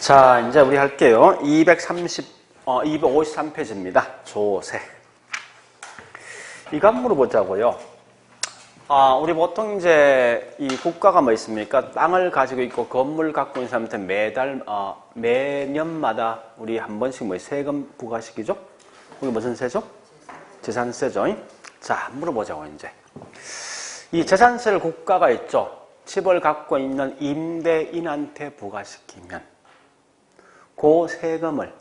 자, 이제 우리 할게요. 230, 어, 253페이지입니다. 조세. 이거 한번 물어보자고요. 아, 우리 보통 이제 이 국가가 뭐 있습니까? 땅을 가지고 있고 건물 갖고 있는 사람한테 매달, 어, 매년마다 우리 한 번씩 뭐 세금 부과시키죠? 우리 무슨 세죠? 재산세죠? 자, 물어보자고, 이제. 이 재산세를 국가가 있죠? 집을 갖고 있는 임대인한테 부과시키면 그 세금을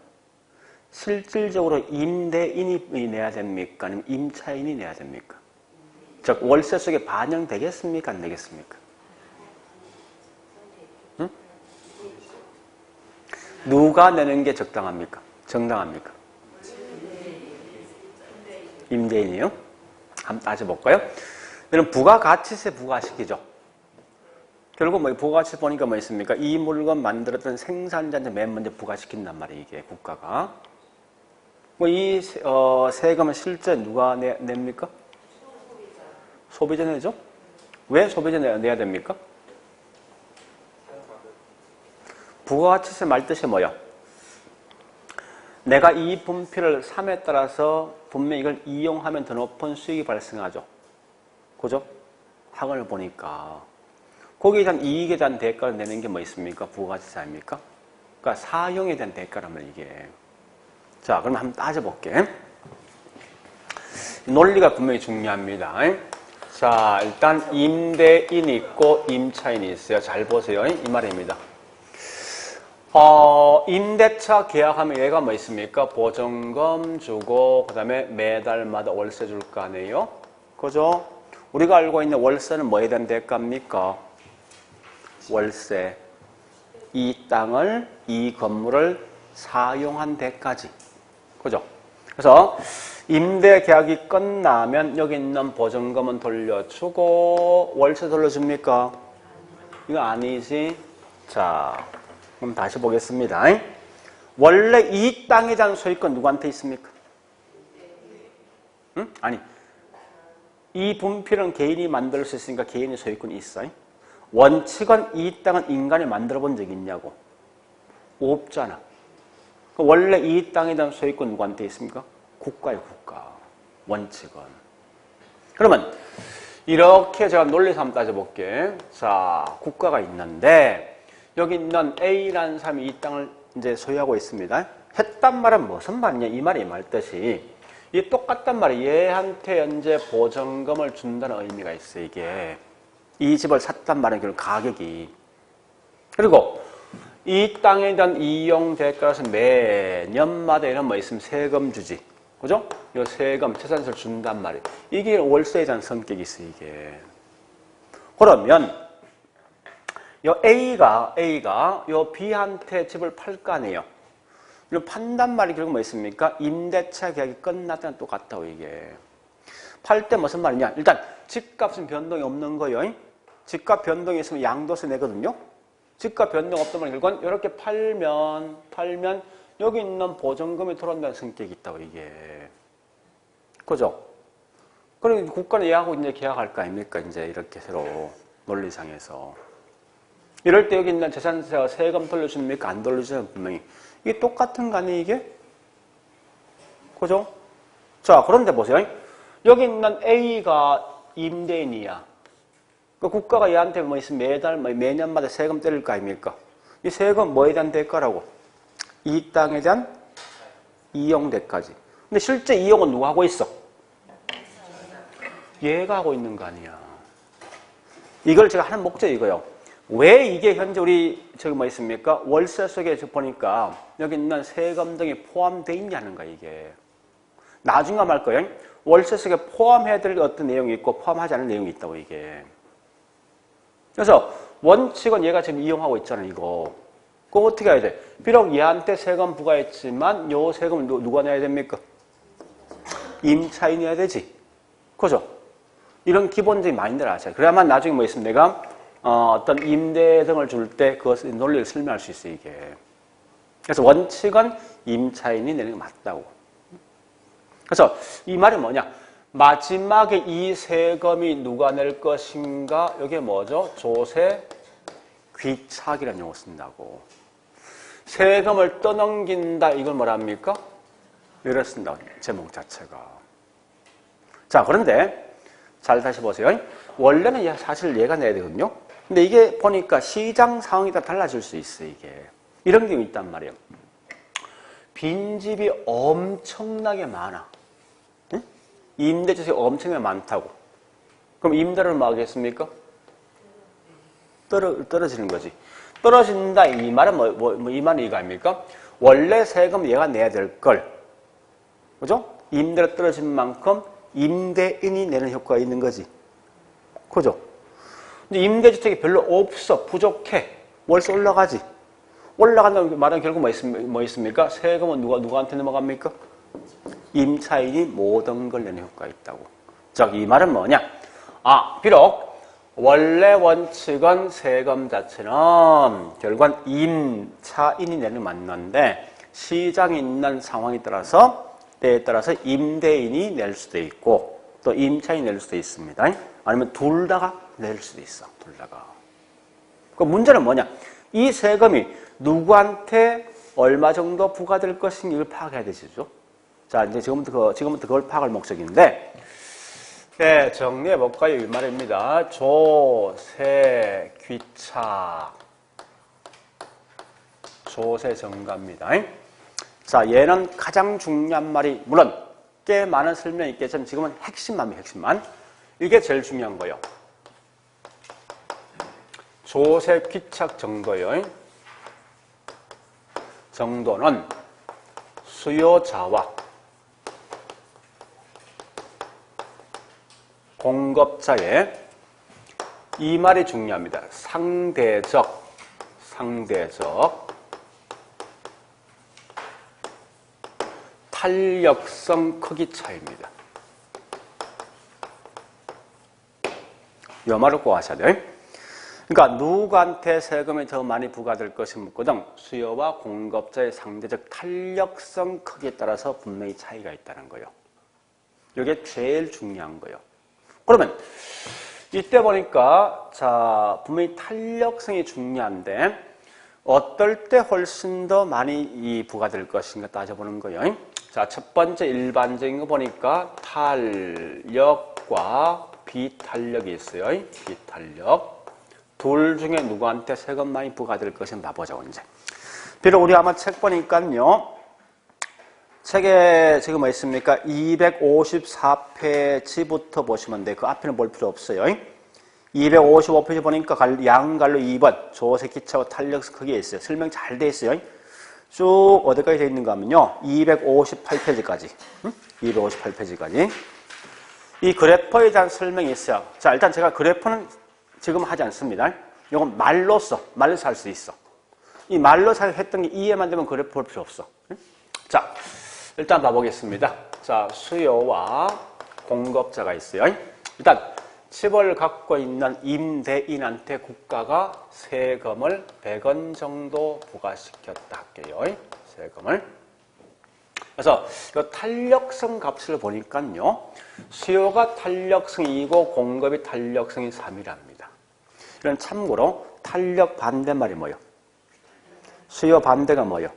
실질적으로 임대인이 내야 됩니까? 아니면 임차인이 내야 됩니까? 즉 월세 속에 반영되겠습니까? 안 되겠습니까? 응? 누가 내는 게 적당합니까? 정당합니까? 임대인이요? 한번 따져볼까요? 여러분 부가가치세 부과시키죠. 결국 뭐 부가가치 보니까 뭐 있습니까? 이 물건 만들었던 생산자한테 맨 먼저 부과시킨단 말이에요. 이게 국가가. 뭐이 어, 세금은 실제 누가 내, 냅니까? 소비자 내죠? 왜 소비자 내, 내야 됩니까? 부가가치세 말 뜻이 뭐야? 내가 이 분필을 삼에 따라서 분명히 이걸 이용하면 더 높은 수익이 발생하죠. 그죠? 학원을 보니까. 거기에 대한 이익에 대한 대가를 내는 게 뭐 있습니까? 부가가치세 아닙니까? 그러니까 사용에 대한 대가라면 이게. 자, 그럼 한번 따져볼게. 논리가 분명히 중요합니다. 자, 일단 임대인이 있고 임차인이 있어요. 잘 보세요. 이 말입니다. 어, 임대차 계약하면 얘가 뭐 있습니까? 보증금 주고 그다음에 매달마다 월세 줄 거 아니에요? 그죠? 우리가 알고 있는 월세는 뭐에 대한 대가입니까? 월세. 이 땅을, 이 건물을 사용한 데까지. 그죠? 그래서 임대 계약이 끝나면 여기 있는 보증금은 돌려주고 월세 돌려줍니까? 이거 아니지? 자, 그럼 다시 보겠습니다. 원래 이 땅에 대한 소유권 누구한테 있습니까? 응? 아니, 이 분필은 개인이 만들 수 있으니까 개인의 소유권이 있어요. 원칙은 이 땅은 인간이 만들어 본 적이 있냐고. 없잖아. 원래 이 땅에 대한 소유권 누구한테 있습니까? 국가의 국가. 원칙은. 그러면 이렇게 제가 논리서 한번 따져볼게. 자, 국가가 있는데 여기 있는 A라는 사람이 이 땅을 이제 소유하고 있습니다. 했단 말은 무슨 말이냐? 이 말이 말 뜻이 이 똑같단 말이에요. 얘한테 현재 보증금을 준다는 의미가 있어 이게. 이 집을 샀단 말은 결국 가격이. 그리고 이 땅에 대한 이용 대가로서 매년마다 이런 뭐 있으면 세금 주지. 그죠? 이 세금, 재산세를 준단 말이에요. 이게 월세에 대한 성격이 있어, 이게. 그러면, 요 A가, A가 요 B한테 집을 팔거 아니에요. 이 판단 말이 결국 뭐 있습니까? 임대차 계약이 끝났다는 똑같다고, 이게. 팔 때 무슨 말이냐? 일단, 집값은 변동이 없는 거예요. 집값 변동이 있으면 양도세 내거든요. 집값 변동 없다면 결국은 이렇게 팔면 팔면 여기 있는 보증금이 돌아온다는 성격이 있다고 이게 그죠? 그럼 국가는 얘하고 이제 계약할 거 아닙니까? 이제 이렇게 새로 논리상에서 이럴 때 여기 있는 재산세와 세금 돌려줍니까? 안 돌려주면 분명히 이게 똑같은 거 아니에요 이게? 그죠? 자 그런데 보세요 여기 있는 A가 임대인이야 그 국가가 얘한테 뭐 매달, 뭐 매년마다 세금 때릴 거 아닙니까? 이 세금 뭐에 대한 대가라고? 이 땅에 대한 이용 대가지. 근데 실제 이용은 누가 하고 있어? 얘가 하고 있는 거 아니야. 이걸 제가 하는 목적이 이거요. 왜 이게 현재 우리 저기 뭐 있습니까? 월세 속에 보니까 여기 있는 세금 등이 포함되어 있냐는 거야, 이게. 나중에 말 거예요. 월세 속에 포함해야 될 어떤 내용이 있고 포함하지 않은 내용이 있다고, 이게. 그래서 원칙은 얘가 지금 이용하고 있잖아, 이거. 그거 어떻게 해야 돼? 비록 얘한테 세금 부과했지만 요 세금은 누가 내야 됩니까? 임차인이 내야 되지. 그죠? 이런 기본적인 마인드를 아셔야 그래야만 나중에 뭐 있으면 내가 어, 떤 임대 등을 줄 때 그것의 논리를 설명할 수 있어, 이게. 그래서 원칙은 임차인이 내는 게 맞다고. 그래서 이 말이 뭐냐? 마지막에 이 세금이 누가 낼 것인가? 이게 뭐죠? 조세 귀착이라는 용어 쓴다고. 세금을 떠넘긴다. 이걸 뭐랍니까? 이렇습니다. 제목 자체가. 자, 그런데 잘 다시 보세요. 원래는 얘 사실 얘가 내야 되거든요. 근데 이게 보니까 시장 상황이 다 달라질 수 있어, 이게. 이런 경우 있단 말이에요. 빈집이 엄청나게 많아. 응? 임대주택이 엄청나게 많다고. 그럼 임대를 뭐 하겠습니까? 떨어, 떨어지는 거지. 떨어진다 이 말은 뭐, 뭐, 뭐 이 말은 이거 아닙니까? 원래 세금 얘가 내야 될 걸. 그죠? 임대가 떨어진 만큼 임대인이 내는 효과가 있는 거지. 그죠? 근데 임대주택이 별로 없어. 부족해. 월세 올라가지. 올라간다는 말은 결국 뭐, 있습니까? 뭐 있습니까? 세금은 누가, 누구한테 넘어갑니까? 임차인이 모든 걸 내는 효과가 있다고. 즉, 이 말은 뭐냐? 아, 비록 원래 원칙은 세금 자체는 결국은 임차인이 내는 맞는데 시장에 있는 상황에 따라서 때에 따라서 임대인이 낼 수도 있고 또 임차인이 낼 수도 있습니다. 아니면 둘 다가 낼 수도 있어. 둘 다가. 그 문제는 뭐냐? 이 세금이 누구한테 얼마 정도 부과될 것인지 이걸 파악해야 되시죠. 자, 이제 지금부터, 그, 지금부터 그걸 파악할 목적인데, 네, 정리해 볼까요? 이 말입니다. 조세 귀착. 조세 정가입니다. 자, 얘는 가장 중요한 말이, 물론 꽤 많은 설명이 있겠지만 지금은 핵심만, 핵심만. 이게 제일 중요한 거예요. 조세 귀착 정도요. 정도는 수요자와 공급자의 이 말이 중요합니다. 상대적, 상대적 탄력성 크기 차이입니다. 이 말을 꼭 하셔야 돼요. 그러니까 누구한테 세금이 더 많이 부과될 것이 묻거든 수요와 공급자의 상대적 탄력성 크기에 따라서 분명히 차이가 있다는 거예요. 이게 제일 중요한 거예요. 그러면 이때 보니까 자 분명히 탄력성이 중요한데 어떨 때 훨씬 더 많이 이 부과될 것인가 따져보는 거예요. 자, 첫 번째 일반적인 거 보니까 탄력과 비탄력이 있어요. 비탄력. 둘 중에 누구한테 세금 많이 부과될 것인가 봐보자고, 이제. 비록 우리 아마 책 보니까요. 책에 지금 뭐 있습니까? 254페이지부터 보시면 돼. 그 앞에는 볼 필요 없어요. 255페이지 보니까 양갈로 2번 조세기차와 탄력 크기에 있어요. 설명 잘 돼 있어요. 쭉 어디까지 돼 있는가 하면요. 258페이지까지. 응? 258페이지까지. 이 그래퍼에 대한 설명이 있어요. 자, 일단 제가 그래퍼는 지금 하지 않습니다. 이건 말로써, 말로서 할 수 있어. 이 말로서 했던 게 이해만 되면 그래퍼 볼 필요 없어. 응? 자, 일단 봐보겠습니다. 자, 수요와 공급자가 있어요. 일단 집을 갖고 있는 임대인한테 국가가 세금을 100원 정도 부과시켰다 할게요. 세금을. 그래서 이 탄력성 값을 보니까요. 수요가 탄력성이고 공급이 탄력성이 3이랍니다. 이런 참고로 탄력 반대말이 뭐예요? 수요 반대가 뭐예요?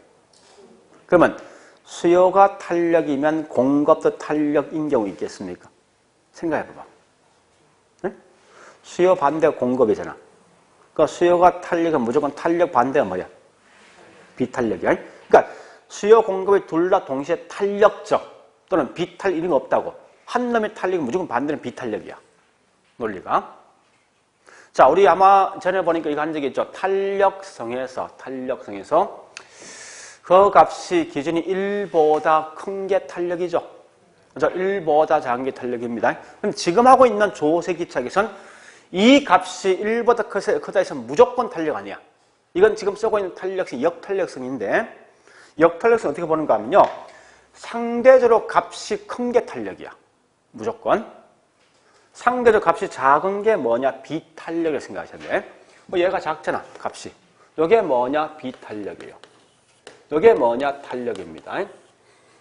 그러면 수요가 탄력이면 공급도 탄력인 경우 있겠습니까? 생각해봐봐. 네? 수요 반대가 공급이잖아. 그러니까 수요가 탄력은 무조건 탄력 반대가 뭐야? 비탄력이야. 그러니까 수요 공급이 둘 다 동시에 탄력적 또는 비탄 이런 거 없다고. 한 놈의 탄력이 무조건 반대는 비탄력이야. 논리가. 자, 우리 아마 전에 보니까 이거 한 적이 있죠. 탄력성에서, 탄력성에서 그 값이 기준이 1보다 큰 게 탄력이죠. 그래서 1보다 작은 게 탄력입니다. 그럼 지금 하고 있는 조세기착에선 이 값이 1보다 크다 해서 무조건 탄력 아니야. 이건 지금 쓰고 있는 탄력성, 역탄력성인데 역탄력성 어떻게 보는가 하면요. 상대적으로 값이 큰 게 탄력이야. 무조건. 상대적 값이 작은 게 뭐냐? 비탄력을 생각하셔야 돼. 뭐 얘가 작잖아, 값이. 이게 뭐냐? 비탄력이에요. 이게 뭐냐? 탄력입니다.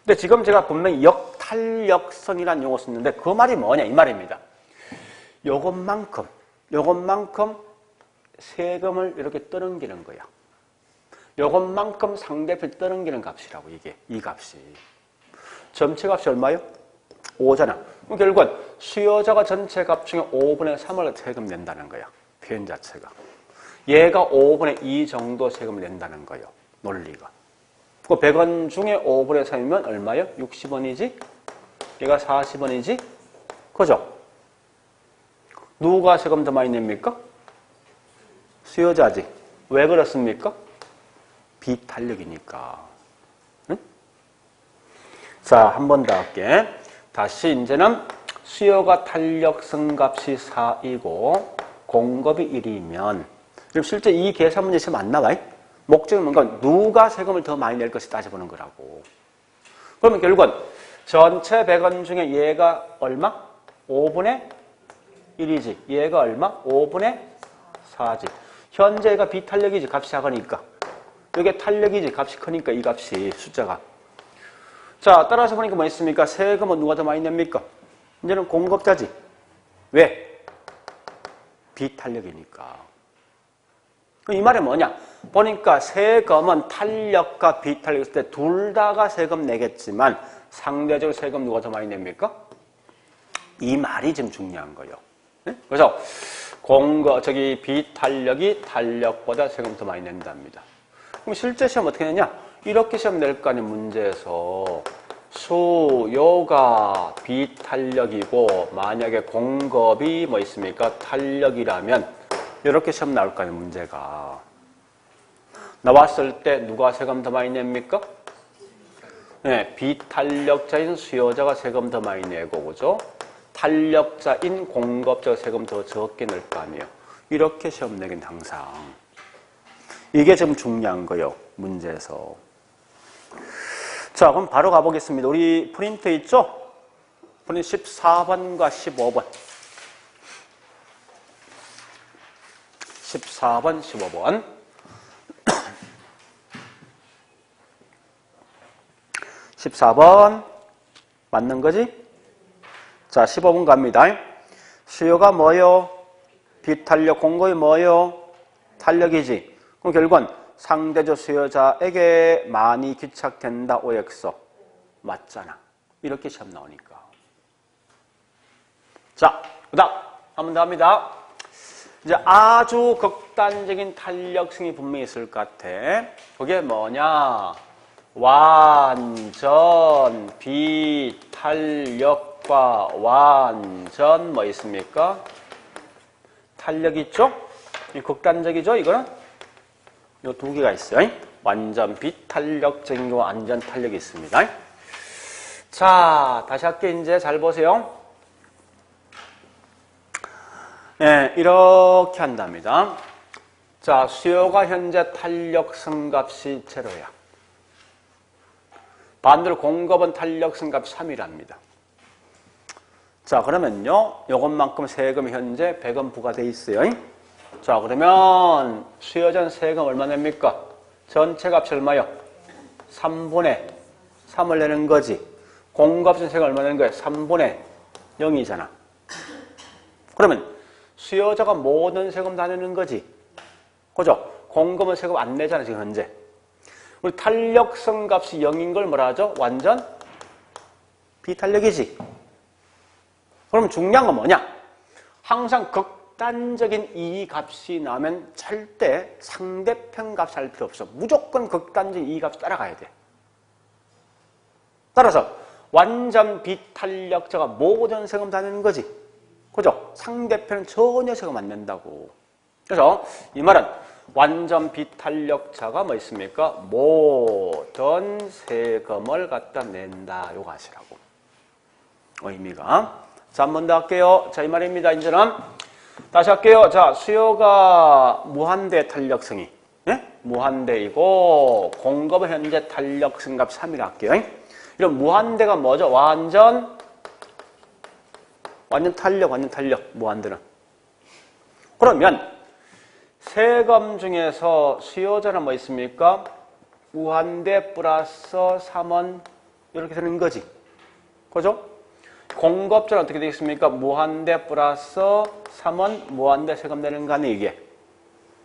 근데 지금 제가 분명히 역탄력성이라는 용어 썼는데 그 말이 뭐냐? 이 말입니다. 요것만큼, 요것만큼 세금을 이렇게 떠넘기는 거야. 요것만큼 상대편 떠넘기는 값이라고 이게 이 값이 전체 값이 얼마요? 5잖아. 그럼 결국은 수요자가 전체 값 중에 5분의 3을 세금 낸다는 거야. 표현 자체가. 얘가 5분의 2 정도 세금을 낸다는 거예요. 논리가. 그 100원 중에 5분의 3이면 얼마요? 60원이지? 얘가 40원이지? 그죠? 누가 세금 더 많이 냅니까? 수요자지. 왜 그렇습니까? 비탄력이니까. 응? 자, 한 번 더 할게. 다시 이제는 수요가 탄력성 값이 4이고 공급이 1이면 지금 실제 이 계산 문제 시험 안 나와요? 목적은 뭔가 누가 세금을 더 많이 낼 것이 따져보는 거라고. 그러면 결국은 전체 100원 중에 얘가 얼마? 5분의 1이지. 얘가 얼마? 5분의 4지. 현재가 비탄력이지. 값이 작으니까. 이게 탄력이지. 값이 크니까 이 값이 숫자가. 자, 따라서 보니까 뭐 있습니까? 세금은 누가 더 많이 냅니까? 이제는 공급자지. 왜? 비탄력이니까. 이 말이 뭐냐? 보니까 세금은 탄력과 비탄력 있을 때 둘 다가 세금 내겠지만 상대적으로 세금 누가 더 많이 냅니까? 이 말이 지금 중요한 거예요. 네? 그래서 공거 저기 비탄력이 탄력보다 세금 더 많이 낸답니다. 그럼 실제 시험 어떻게 내냐? 이렇게 시험 낼 거 아니에요, 문제에서. 수요가 비탄력이고 만약에 공급이 뭐 있습니까? 탄력이라면 이렇게 시험 나올 거 아니에요, 문제가. 나왔을 때 누가 세금 더 많이 냅니까? 네, 비탄력자인 수요자가 세금 더 많이 내고, 그죠? 탄력자인 공급자가 세금 더 적게 낼 거 아니에요. 이렇게 시험 내긴 항상. 이게 좀 중요한 거예요, 문제에서. 자, 그럼 바로 가보겠습니다. 우리 프린트 있죠? 프린트 14번과 15번. 14번, 15번. 14번 맞는 거지? 자, 15번 갑니다. 수요가 뭐요? 비탄력 공급이 뭐요? 탄력이지. 그럼 결국은 상대적 수요자에게 많이 귀착된다 OX 맞잖아. 이렇게 시험 나오니까. 자, 그다음 한 번 더 합니다. 이제 아주 극단적인 탄력성이 분명히 있을 것 같아. 그게 뭐냐? 완전 비탄력과 완전 뭐 있습니까? 탄력 있죠? 이 극단적이죠, 이거는? 요두 개가 있어요. 완전 비탄력적인 거 완전 탄력이 있습니다. 자, 다시 할게 이제 잘 보세요. 네, 이렇게 한답니다. 자, 수요가 현재 탄력성 값이 제로야. 반대로 공급은 탄력성 값 3이랍니다. 자, 그러면요. 요것만큼 세금 현재 100원 부과돼 있어요. 자, 그러면 수요전 세금 얼마 냅니까? 전체 값이 얼마요? 3분의 3을 내는 거지. 공급전 세금 얼마 내는 거예요? 3분의 0이잖아. 그러면 수요자가 모든 세금 다 내는 거지. 그죠? 공급은 세금 안 내잖아, 지금 현재. 우리 탄력성 값이 0인 걸 뭐라 하죠? 완전 비탄력이지. 그럼 중요한 건 뭐냐? 항상 극단적인 이 값이 나면 절대 상대편 값할 필요 없어. 무조건 극단적인 이값 따라가야 돼. 따라서 완전 비탄력자가 모든 세금 다 내는 거지. 그죠? 상대편은 전혀 안 낸다고. 그래서 이 말은 완전 비탄력자가 뭐 있습니까? 모든 세금을 갖다 낸다. 요거 하시라고. 의미가. 자, 한 번 더 할게요. 자, 이 말입니다. 이제는. 다시 할게요. 자, 수요가 무한대 탄력성이. 예? 무한대이고, 공급은 현재 탄력성 값 3이라 할게요. 이런 무한대가 뭐죠? 완전, 완전 탄력, 완전 탄력, 무한대는. 그러면, 세금 중에서 수요자는 뭐 있습니까? 무한대 플러스 3원 이렇게 되는 거지. 그죠? 공급자는 어떻게 되겠습니까? 무한대 플러스 3원 무한대 세금 내는 거 아니에요, 이게.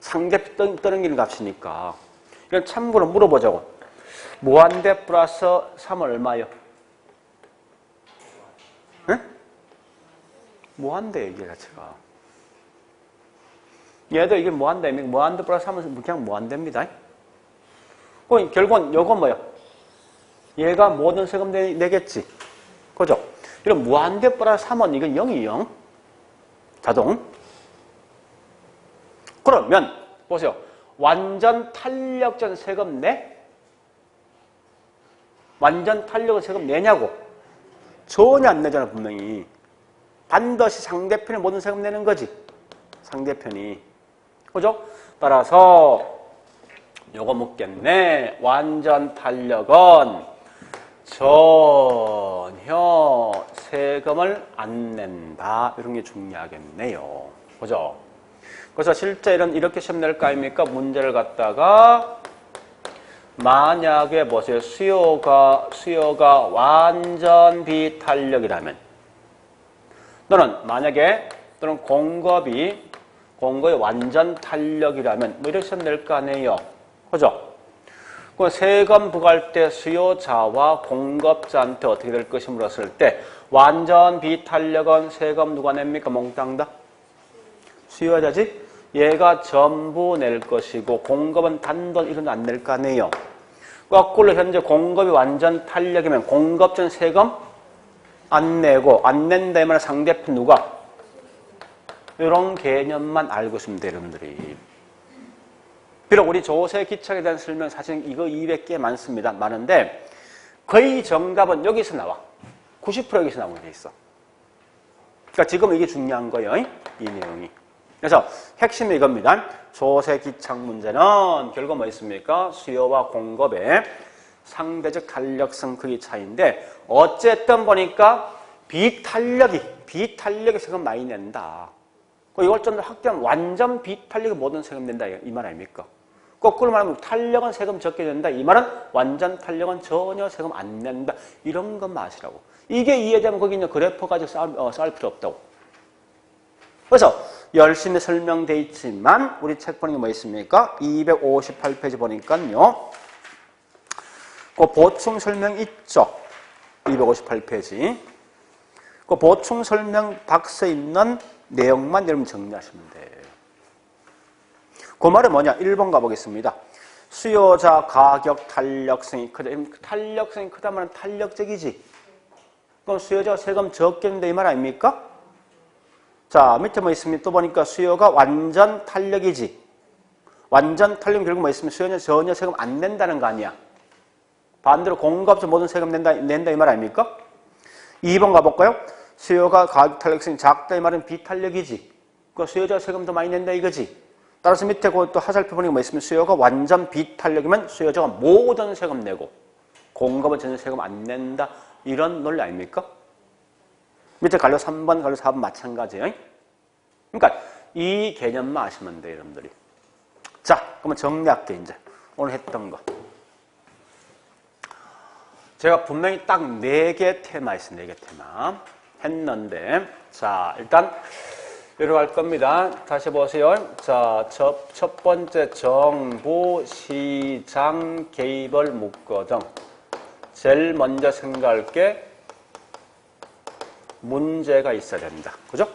상대 떠넘기는 값이니까. 이건 참고로 물어보자고. 무한대 플러스 3은 얼마요? 무한대 얘기 자체가. 얘도 이게 무한대, 무한대 플러스 3은 그냥 무한대입니다. 그럼 결국은 요건 뭐요? 얘가 모든 세금 내, 내겠지. 그죠? 이런 무한대 플러스 3은 이건 0이 0. 자동. 그러면 보세요. 완전 탄력전 세금 내? 완전 탄력은 세금 내냐고? 전혀 안 내잖아 분명히. 반드시 상대편이 모든 세금 내는 거지. 상대편이. 그죠? 따라서 요거 묻겠네. 완전 탄력은 전혀 세금을 안 낸다. 이런 게 중요하겠네요. 그죠? 그래서 실제 이런 이렇게 시험 낼거 아닙니까? 문제를 갖다가 만약에 보세요. 수요가 수요가 완전 비탄력이라면 또는 만약에 또는 공급이 공급이 완전 탄력이라면 뭐 이렇게 시험 낼거 아니에요. 그죠? 그 세금 부과할 때 수요자와 공급자한테 어떻게 될 것이 물었을 때 완전 비탄력은 세금 누가 냅니까? 몽땅 다? 수요자지? 얘가 전부 낼 것이고 공급은 단돈 이런 안 낼 거 아니에요. 거꾸로 현재 공급이 완전 탄력이면 공급전 세금 안 내고 안 낸다 면 상대편 누가? 이런 개념만 알고 있으면 돼요, 여러분들이. 비록 우리 조세 기착에 대한 설명 사실 이거 200개 많습니다. 많은데 거의 정답은 여기서 나와. 90% 여기서 나오게 돼 있어. 그러니까 지금 이게 중요한 거예요. 이 내용이. 그래서 핵심이 이겁니다. 조세 기착 문제는 결국 뭐 있습니까? 수요와 공급의 상대적 탄력성 크기 차이인데 어쨌든 보니까 비탄력이 비탄력의 세금 많이 낸다. 이걸 좀 더 확대하면 완전 비탄력의 모든 세금 낸다 이 말 아닙니까? 거꾸로 말하면 탄력은 세금 적게 낸다. 이 말은 완전 탄력은 전혀 세금 안 낸다. 이런 것만 아시라고. 이게 이해되면 거기 있는 그래프 가지고 싸울, 어, 싸울 필요 없다고. 그래서 열심히 설명돼 있지만 우리 책 보는 게 뭐 있습니까? 258페이지 보니까요. 그 보충 설명 있죠? 258페이지. 그 보충 설명 박스에 있는 내용만 여러분 정리하시면 돼요. 그 말은 뭐냐? 1번 가보겠습니다. 수요자 가격 탄력성이 크다. 탄력성이 크다면 탄력적이지. 그럼 수요자 세금 낸다 이말 아닙니까? 자, 밑에 뭐 있습니까? 또 보니까 수요가 완전 탄력이지. 완전 탄력 결국 뭐 있으면 수요는 전혀 세금 안 낸다는 거 아니야. 반대로 공급자 모든 세금 낸다, 낸다 이 말 아닙니까? 2번 가볼까요? 수요가 가격 탄력성이 작다 이 말은 비탄력이지. 그 수요자 세금 더 많이 낸다 이거지. 따라서 밑에 그또 하살표 보니까 뭐 있으면 수요가 완전 비탄력이면 수요자가 모든 세금 내고 공급은 전혀 세금 안 낸다. 이런 논리 아닙니까? 밑에 갈로 3번, 갈로 4번 마찬가지예요. 그러니까 이 개념만 아시면 돼요, 여러분들이. 자, 그러면 정리할게 이제. 오늘 했던 거. 제가 분명히 딱 네 개 테마 있어요, 네 개 테마. 했는데, 자, 일단, 할 겁니다. 다시 보세요. 자, 첫, 첫 번째 정부, 시장, 개입을 묶거든. 제일 먼저 생각할 게 문제가 있어야 된다. 그죠?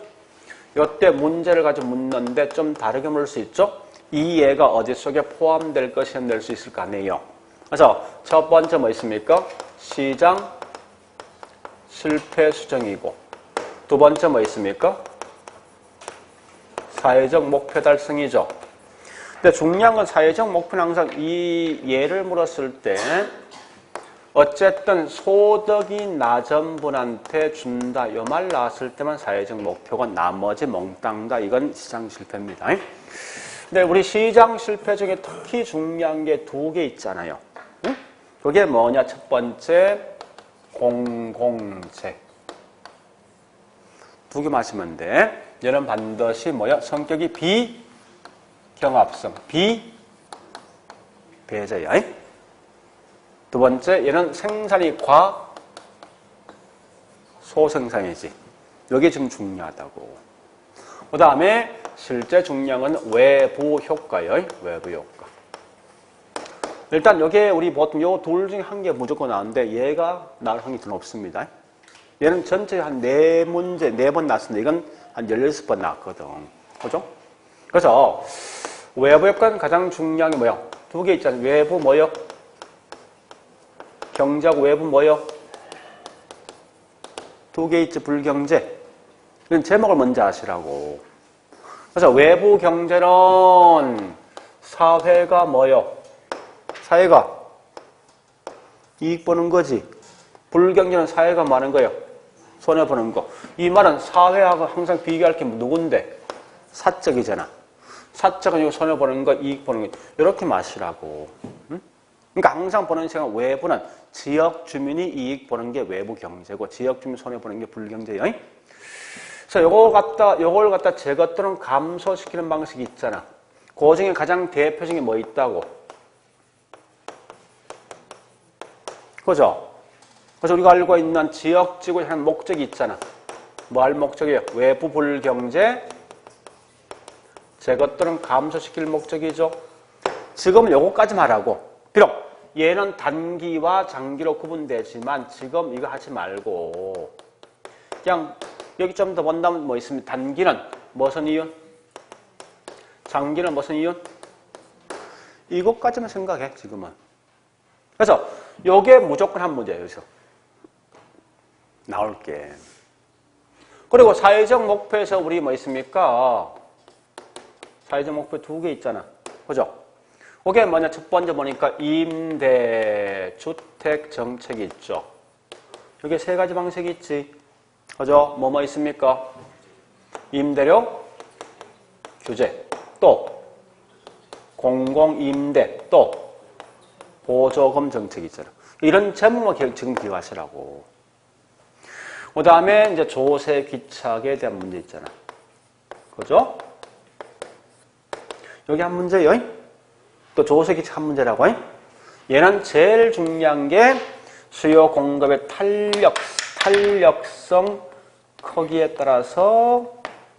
이때 문제를 가지고 묻는데 좀 다르게 물을 수 있죠? 이 예가 어디 속에 포함될 것이 낼수 있을 거 아니에요. 그래서 첫 번째 뭐 있습니까? 시장 실패 수정이고 두 번째 뭐 있습니까? 사회적 목표 달성이죠. 근데 중요한 건 사회적 목표는 항상 이 예를 물었을 때 어쨌든 소득이 낮은 분한테 준다. 요말 나왔을 때만 사회적 목표고 나머지 몽땅다. 이건 시장 실패입니다. 근데 우리 시장 실패 중에 특히 중요한 게 두 개 있잖아요. 응? 그게 뭐냐? 첫 번째 공공재. 두개 마시면 돼. 얘는 반드시 뭐야? 성격이 비경합성, 비배제야. 두 번째, 얘는 생산이 과 소생산이지. 이게 좀 중요하다고. 그 다음에 실제 중량은 외부 효과요. 외부 효과. 일단 여기에 우리 보통 요둘 중에 한 개 무조건 나오는데 얘가 나올 확률이 더 높습니다. 얘는 전체 한 네 문제, 네번 나왔는데 이건 한 16번 나왔거든. 그죠? 그래서 외부 효과는 가장 중요한 게 뭐야? 두개 있잖아요. 외부 뭐요? 경제하고 외부 뭐요? 두 개 있지, 불경제. 이건 제목을 먼저 아시라고. 그래서 외부 경제는 사회가 뭐요? 사회가 이익 보는 거지. 불경제는 사회가 많은 거예요. 손해 보는 거. 이 말은 사회하고 항상 비교할 게 누군데? 사적이잖아. 사적은 이거 손해 보는 거, 이익 보는 거. 이렇게 마시라고. 응? 그러니까 항상 보는 시간 외부는 지역 주민이 이익 보는 게 외부 경제고 지역 주민 손해 보는 게 불경제예요. 그래서 요거 갖다 요걸 갖다 제것들은 감소시키는 방식이 있잖아. 그 중에 가장 대표적인 게 뭐 있다고? 그죠? 그래서 우리가 알고 있는 지역지구에 하는 목적이 있잖아. 뭐 할 목적이에요? 외부 불경제, 제것들은 감소시킬 목적이죠. 지금은 요거까지 말하고, 비록 얘는 단기와 장기로 구분되지만 지금 이거 하지 말고, 그냥 여기 좀 더 본다면 뭐 있습니다. 단기는 무슨 이윤? 장기는 무슨 이윤? 이것까지만 생각해, 지금은. 그래서 요게 무조건 한 문제예요, 여기서. 나올 게. 그리고 사회적 목표에서 우리 뭐 있습니까? 사회적 목표 두 개 있잖아. 그죠? 그게 뭐냐? 첫 번째 보니까 임대주택 정책이 있죠. 여기 세 가지 방식이 있지. 그죠? 뭐뭐 있습니까? 임대료 규제, 또 공공임대, 또 보조금 정책이 있잖아. 이런 제목만 기- 지금 기억하시라고. 그 다음에 이제 조세 귀착에 대한 문제 있잖아. 그죠? 여기 한 문제요. 또 조세 귀착 한 문제라고. 얘는 제일 중요한 게 수요 공급의 탄력, 탄력성 크기에 따라서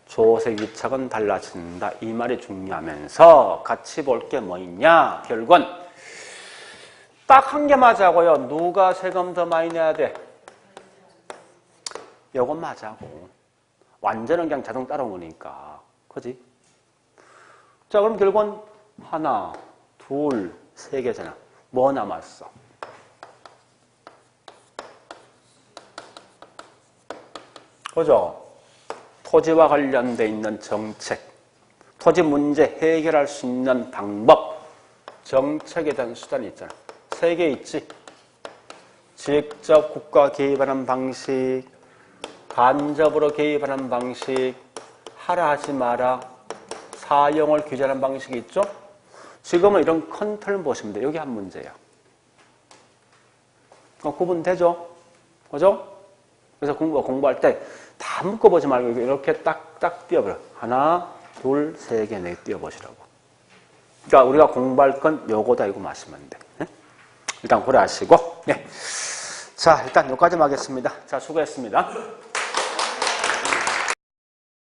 조세 귀착은 달라진다. 이 말이 중요하면서 같이 볼 게 뭐 있냐? 결국은 딱 한 개 맞아고요. 누가 세금 더 많이 내야 돼? 요건 맞아고. 완전은 그냥 자동 따라오니까. 그지? 자, 그럼 결국은 하나, 둘, 세 개잖아. 뭐 남았어? 그죠? 토지와 관련돼 있는 정책, 토지 문제 해결할 수 있는 방법, 정책에 대한 수단이 있잖아. 세 개 있지? 직접 국가 개입하는 방식, 간접으로 개입하는 방식, 하라 하지 마라, 사용을 규제하는 방식이 있죠? 지금은 이런 컨트롤 보시면 돼요. 여기 한 문제예요. 어, 구분되죠? 그죠? 그래서 공부, 공부할 때 다 묶어보지 말고 이렇게 딱 딱 띄워버려. 하나, 둘, 세 개, 네개 띄워보시라고. 그러니까 우리가 공부할 건 요거다 이거 마시면 돼. 네? 일단 고려하시고. 네. 자, 일단 여기까지 하겠습니다. 자, 수고했습니다.